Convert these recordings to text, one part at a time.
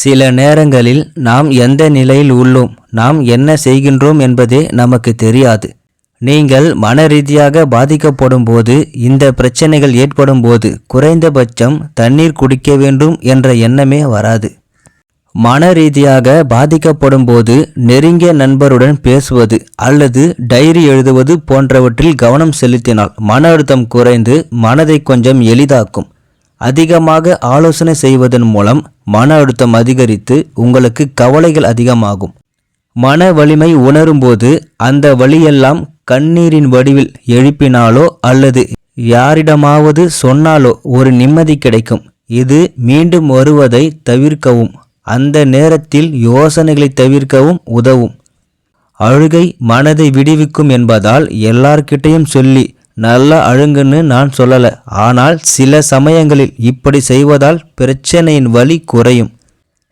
சில நேரங்களில் நாம் எந்த நிலையில் உள்ளோம் நாம் என்ன செய்கின்றோம் என்பதே நமக்கு தெரியாது. நீங்கள் மன ரீதியாக பாதிக்கப்படும் போது இந்த பிரச்சனைகள் ஏற்படும் போது குறைந்தபட்சம் தண்ணீர் குடிக்க வேண்டும் என்ற எண்ணமே வராது. மன ரீதியாக பாதிக்கப்படும் போது நெருங்கிய நண்பருடன் பேசுவது அல்லது டைரி எழுதுவது போன்றவற்றில் கவனம் செலுத்தினால் மன அழுத்தம் குறைந்து மனதை கொஞ்சம் எளிதாக்கும். அதிகமாக ஆலோசனை செய்வதன் மூலம் மன அழுத்தம் அதிகரித்து உங்களுக்கு கவலைகள் அதிகமாகும். மன வலிமை உணரும்போது அந்த வழியெல்லாம் கண்ணீரின் வடிவில் எழுப்பினாலோ அல்லது யாரிடமாவது சொன்னாலோ ஒரு நிம்மதி கிடைக்கும். இது மீண்டும் வருவதை தவிர்க்கவும். அந்த நேரத்தில் யோசனைகளை தவிர்க்கவும் உதவும். அழுகை மனதை விடுவிக்கும் என்பதால் எல்லார்கிட்டையும் சொல்லி நல்லா அழுங்குன்னு நான் சொல்லலை. ஆனால் சில சமயங்களில் இப்படி செய்வதால் பிரச்சனையின் வலி குறையும்.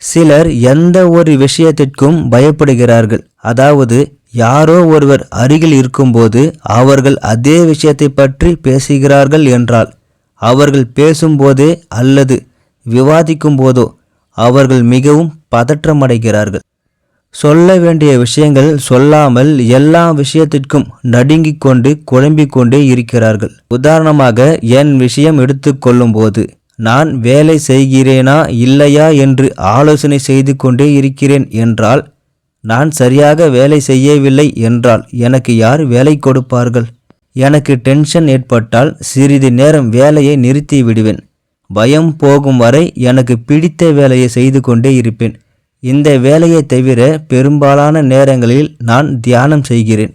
சிலர் எந்த ஒரு விஷயத்திற்கும் பயப்படுகிறார்கள். அதாவது யாரோ ஒருவர் அருகில் இருக்கும்போது அவர்கள் அதே விஷயத்தை பற்றி பேசுகிறார்கள் என்றால் அவர்கள் பேசும்போதே அல்லது விவாதிக்கும் போதோ அவர்கள் மிகவும் பதற்றமடைகிறார்கள். சொல்ல வேண்டிய விஷயங்கள் சொல்லாமல் எல்லா விஷயத்திற்கும் நடுங்கிக் கொண்டு குழம்பிக் கொண்டே இருக்கிறார்கள். உதாரணமாக என் விஷயம் எடுத்துக்கொள்ளும்போது நான் வேலை செய்கிறேனா இல்லையா என்று ஆலோசனை செய்து கொண்டே இருக்கிறேன் என்றால் நான் சரியாக வேலை செய்யவில்லை என்றால் எனக்கு யார் வேலை கொடுப்பார்கள்? எனக்கு டென்ஷன் ஏற்பட்டால் சிறிது நேரம் வேலையை நிறுத்தி விடுவேன் பயம் போகும் வரை எனக்கு பிடித்த வேலையை செய்து கொண்டே இருப்பேன். இந்த வேலையை தவிர பெரும்பாலான நேரங்களில் நான் தியானம் செய்கிறேன்.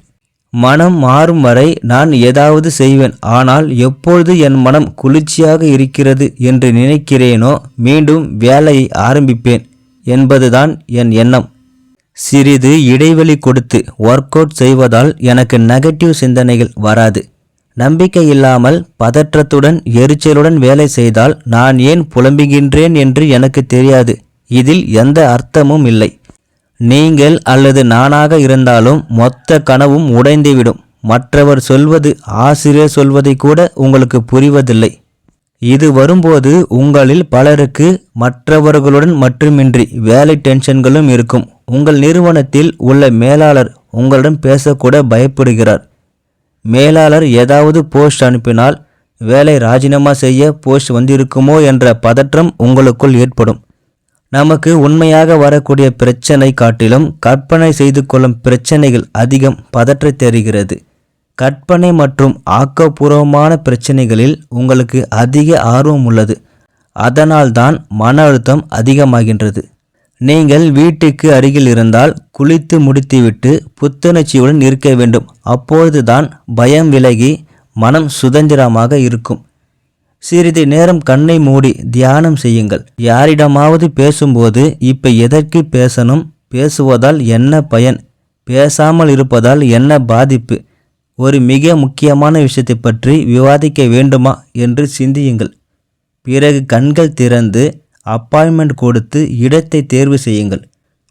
மனம் மாறும் வரை நான் ஏதாவது செய்வேன். ஆனால் எப்பொழுது என் மனம் குளிர்ச்சியாக இருக்கிறது என்று நினைக்கிறேனோ மீண்டும் வேலையை ஆரம்பிப்பேன் என்பதுதான் என் எண்ணம். சிறிது இடைவெளி கொடுத்து ஒர்க் அவுட் செய்வதால் எனக்கு நெகட்டிவ் சிந்தனைகள் வராது. நம்பிக்கை இல்லாமல் பதற்றத்துடன் எரிச்சலுடன் வேலை செய்தால் நான் ஏன் புலம்புகின்றேன் என்று எனக்கு தெரியாது. இதில் எந்த அர்த்தமும் இல்லை. நீங்கள் அல்லது நானாக இருந்தாலும் மொத்த கனவும் உடைந்துவிடும். மற்றவர் சொல்வது ஆசிரியர் சொல்வதை கூட உங்களுக்கு புரிவதில்லை. இது வரும்போது உங்களில் பலருக்கு மற்றவர்களுடன் மட்டுமின்றி வேலை டென்ஷன்களும் இருக்கும். உங்கள் நிறுவனத்தில் உள்ள மேலாளர் உங்களிடம் பேசக்கூட பயப்படுகிறார். மேலாளர் ஏதாவது போஸ்ட் அனுப்பினால் வேலை ராஜினாமா செய்ய போஸ்ட் வந்திருக்குமோ என்ற பதற்றம் உங்களுக்குள் ஏற்படும். நமக்கு உண்மையாக வரக்கூடிய பிரச்சனை காட்டிலும் கற்பனை செய்து கொள்ளும் பிரச்சனைகள் அதிகம் பதற்றை தருகிறது. கற்பனை மற்றும் ஆக்கப்பூர்வமான பிரச்சனைகளில் உங்களுக்கு அதிக ஆர்வம் உள்ளது. அதனால்தான் மன அழுத்தம் அதிகமாகின்றது. நீங்கள் வீட்டுக்கு அருகில் இருந்தால் குளித்து முடித்துவிட்டு புத்துணர்ச்சியுடன் இருக்க வேண்டும். அப்பொழுதுதான் பயம் விலகி மனம் சுதந்திரமாக இருக்கும். சிறிது நேரம் கண்ணை மூடி தியானம் செய்யுங்கள். யாரிடமாவது பேசும்போது இப்ப எதற்கு பேசணும்? பேசுவதால் என்ன பயன்? பேசாமல் இருப்பதால் என்ன பாதிப்பு? ஒரு மிக முக்கியமான விஷயத்தை பற்றி விவாதிக்க வேண்டுமா? என்று சிந்தியுங்கள். பிறகு கண்கள் திறந்து அப்பாயின்மெண்ட் கொடுத்து இடத்தை தேர்வு செய்யுங்கள்.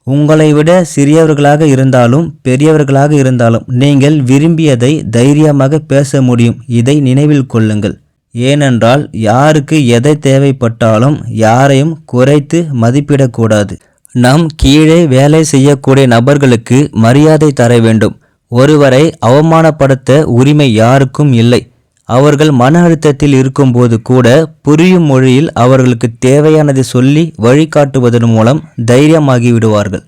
உங்களை விட சிறியவர்களாக இருந்தாலும் பெரியவர்களாக இருந்தாலும் நீங்கள் விரும்பியதை தைரியமாக பேச முடியும். இதை நினைவில் கொள்ளுங்கள். ஏனென்றால் யாருக்கு எதை தேவைப்பட்டாலும் யாரையும் குறைத்து மதிப்பிடக்கூடாது. நம் கீழே வேலை செய்யக்கூடிய நபர்களுக்கு மரியாதை தர வேண்டும். ஒருவரை அவமானப்படுத்த உரிமை யாருக்கும் இல்லை. அவர்கள் மன அழுத்தத்தில் இருக்கும்போது கூட புரியும் மொழியில் அவர்களுக்கு தேவையானதை சொல்லி வழிகாட்டுவதன் மூலம் தைரியமாகி விடுவார்கள்.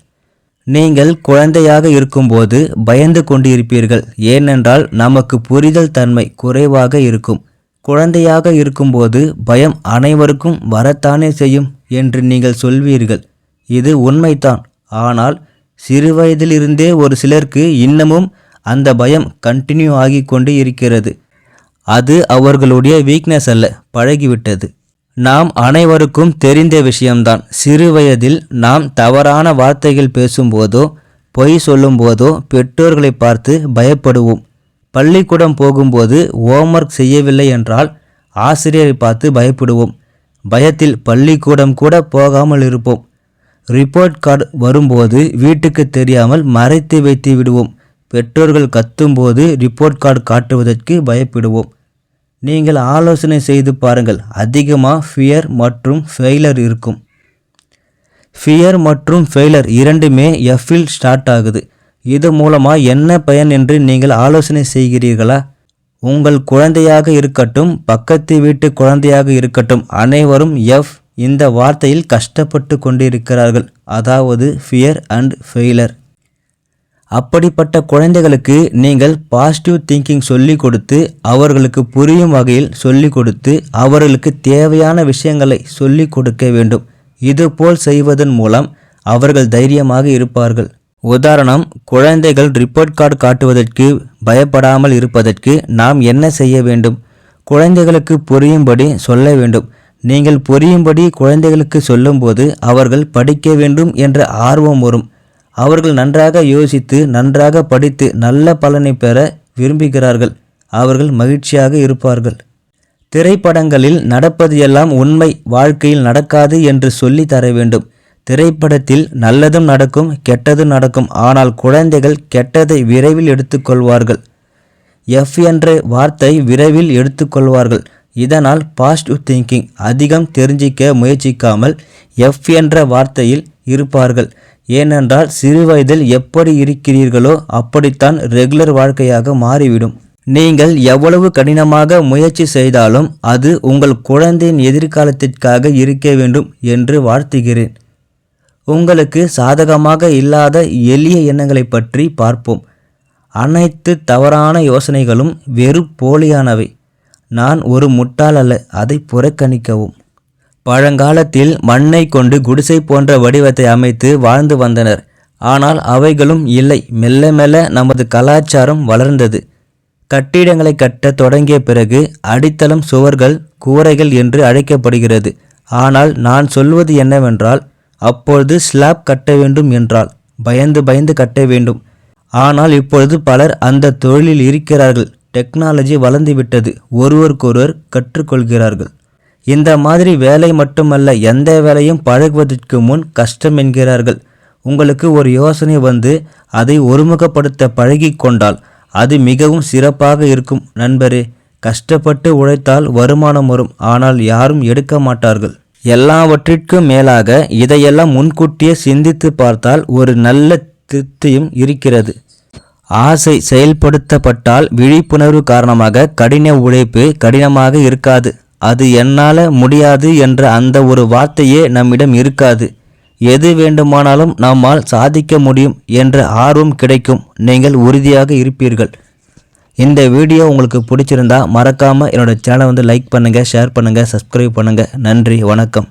நீங்கள் குழந்தையாக இருக்கும்போது பயந்து கொண்டு இருப்பீர்கள் ஏனென்றால் நமக்கு புரிதல் தன்மை குறைவாக இருக்கும். குழந்தையாக இருக்கும்போது பயம் அனைவருக்கும் வரத்தானே செய்யும் என்று நீங்கள் சொல்வீர்கள். இது உண்மைதான். ஆனால் சிறுவயதிலிருந்தே ஒரு சிலருக்கு இன்னமும் அந்த பயம் கண்டினியூ ஆகி கொண்டு இருக்கிறது. அது அவர்களுடைய வீக்னஸ் அல்ல பழகிவிட்டது. நாம் அனைவருக்கும் தெரிந்த விஷயம்தான். சிறு வயதில் நாம் தவறான வார்த்தைகள் பேசும்போதோ பொய் சொல்லும்போதோ பெற்றோர்களை பார்த்து பயப்படுவோம். பள்ளிக்கூடம் போகும்போது ஹோம்ஒர்க் செய்யவில்லை என்றால் ஆசிரியரை பார்த்து பயப்படுவோம். பயத்தில் பள்ளிக்கூடம் கூட போகாமல் இருப்போம். ரிப்போர்ட் கார்டு வரும்போது வீட்டுக்கு தெரியாமல் மறைத்து வைத்து விடுவோம். பெற்றோர்கள் கத்தும்போது ரிப்போர்ட் கார்டு காட்டுவதற்கு பயப்படுவோம். நீங்கள் ஆலோசனை செய்து பாருங்கள். அதிகமாக ஃபியர் மற்றும் ஃபெயிலர் இருக்கும். ஃபியர் மற்றும் ஃபெயிலர் இரண்டுமே எஃப்பில் ஸ்டார்ட் ஆகுது. இது மூலமாக என்ன பயன் என்று நீங்கள் ஆலோசனை செய்கிறீர்களா? உங்கள் குழந்தையாக இருக்கட்டும் பக்கத்து வீட்டு குழந்தையாக இருக்கட்டும் அனைவரும் எஃப் இந்த வார்த்தையில் கஷ்டப்பட்டு கொண்டிருக்கிறார்கள். அதாவது ஃபியர் அண்ட் ஃபெயிலர் அப்படிப்பட்ட குழந்தைகளுக்கு நீங்கள் பாசிட்டிவ் திங்கிங் சொல்லிக் கொடுத்து அவர்களுக்கு புரியும் வகையில் சொல்லிக் கொடுத்து அவர்களுக்கு தேவையான விஷயங்களை சொல்லிக் கொடுக்க வேண்டும். இதுபோல் செய்வதன் மூலம் அவர்கள் தைரியமாக இருப்பார்கள். உதாரணம் குழந்தைகள் ரிப்போர்ட் கார்டு காட்டுவதற்கு பயப்படாமல் இருப்பதற்கு நாம் என்ன செய்ய வேண்டும்? குழந்தைகளுக்கு புரியும்படி சொல்ல வேண்டும். நீங்கள் புரியும்படி குழந்தைகளுக்கு சொல்லும்போது அவர்கள் படிக்க வேண்டும் என்ற ஆர்வம் வரும். அவர்கள் நன்றாக யோசித்து நன்றாக படித்து நல்ல பலனை பெற விரும்புகிறார்கள். அவர்கள் மகிழ்ச்சியாக இருப்பார்கள். திரைப்படங்களில் நடப்பது எல்லாம் உண்மை வாழ்க்கையில் நடக்காது என்று சொல்லி தர வேண்டும். திரைப்படத்தில் நல்லதும் நடக்கும் கெட்டதும் நடக்கும். ஆனால் குழந்தைகள் கெட்டதை விரைவில் எடுத்துக்கொள்வார்கள். எஃப் என்ற வார்த்தை விரைவில் எடுத்துக்கொள்வார்கள். இதனால் பாசிட்டிவ் திங்கிங் அதிகம் தெரிஞ்சிக்க முயற்சிக்காமல் எஃப் என்ற வார்த்தையில் இருப்பார்கள். ஏனென்றால் சிறுவயதில் எப்படி இருக்கிறீர்களோ அப்படித்தான் ரெகுலர் வாழ்க்கையாக மாறிவிடும். நீங்கள் எவ்வளவு கடினமாக முயற்சி செய்தாலும் அது உங்கள் குழந்தையின் எதிர்காலத்திற்காக இருக்க வேண்டும் என்று வாழ்த்துகிறேன். உங்களுக்கு சாதகமாக இல்லாத எளிய எண்ணங்களை பற்றி பார்ப்போம். அனைத்து தவறான யோசனைகளும் வெறும் போலியானவை. நான் ஒரு முட்டாள் அல்ல அதை புறக்கணிக்கவும். பழங்காலத்தில் மண்ணை கொண்டு குடிசை போன்ற வடிவத்தை அமைத்து வாழ்ந்து வந்தனர். ஆனால் அவைகளும் இல்லை மெல்ல மெல்ல நமது கலாச்சாரம் வளர்ந்தது. கட்டிடங்களை கட்ட தொடங்கிய பிறகு அடித்தளம் சுவர்கள் கூரைகள் என்று அழைக்கப்படுகிறது. ஆனால் நான் சொல்வது என்னவென்றால் அப்பொழுது ஸ்லாப் கட்ட வேண்டும் என்றால் பயந்து பயந்து கட்ட வேண்டும். ஆனால் இப்பொழுது பலர் அந்த தொழிலில் இருக்கிறார்கள். டெக்னாலஜி வளர்ந்துவிட்டது. ஒருவருக்கொருவர் கற்றுக்கொள்கிறார்கள். இந்த மாதிரி வேலை மட்டுமல்ல எந்த வேலையும் பழகுவதற்கு முன் கஷ்டம் என்கிறார்கள். உங்களுக்கு ஒரு யோசனை வந்து அதை ஒருமுகப்படுத்த பழகி கொண்டால் அது மிகவும் சிறப்பாக இருக்கும். நண்பரே கஷ்டப்பட்டு உழைத்தால் வருமானம் வரும். ஆனால் யாரும் எடுக்க மாட்டார்கள். எல்லாவற்றிற்கும் மேலாக இதையெல்லாம் முன்கூட்டியே சிந்தித்து பார்த்தால் ஒரு நல்ல திருப்தியும் இருக்கிறது. ஆசை செயல்படுத்தப்பட்டால் விழிப்புணர்வு காரணமாக கடின உழைப்பு கடினமாக இருக்காது. அது என்னால் முடியாது என்ற அந்த ஒரு வார்த்தையே நம்மிடம் இருக்காது. எது வேண்டுமானாலும் நம்மால் சாதிக்க முடியும் என்ற ஆர்வம் கிடைக்கும். நீங்கள் உறுதியாக இருப்பீர்கள். இந்த வீடியோ உங்களுக்கு பிடிச்சிருந்தா மறக்காமல் என்னோடய சேனலை வந்து லைக் பண்ணுங்கள் ஷேர் பண்ணுங்கள் சப்ஸ்கிரைப் பண்ணுங்கள் நன்றி வணக்கம்.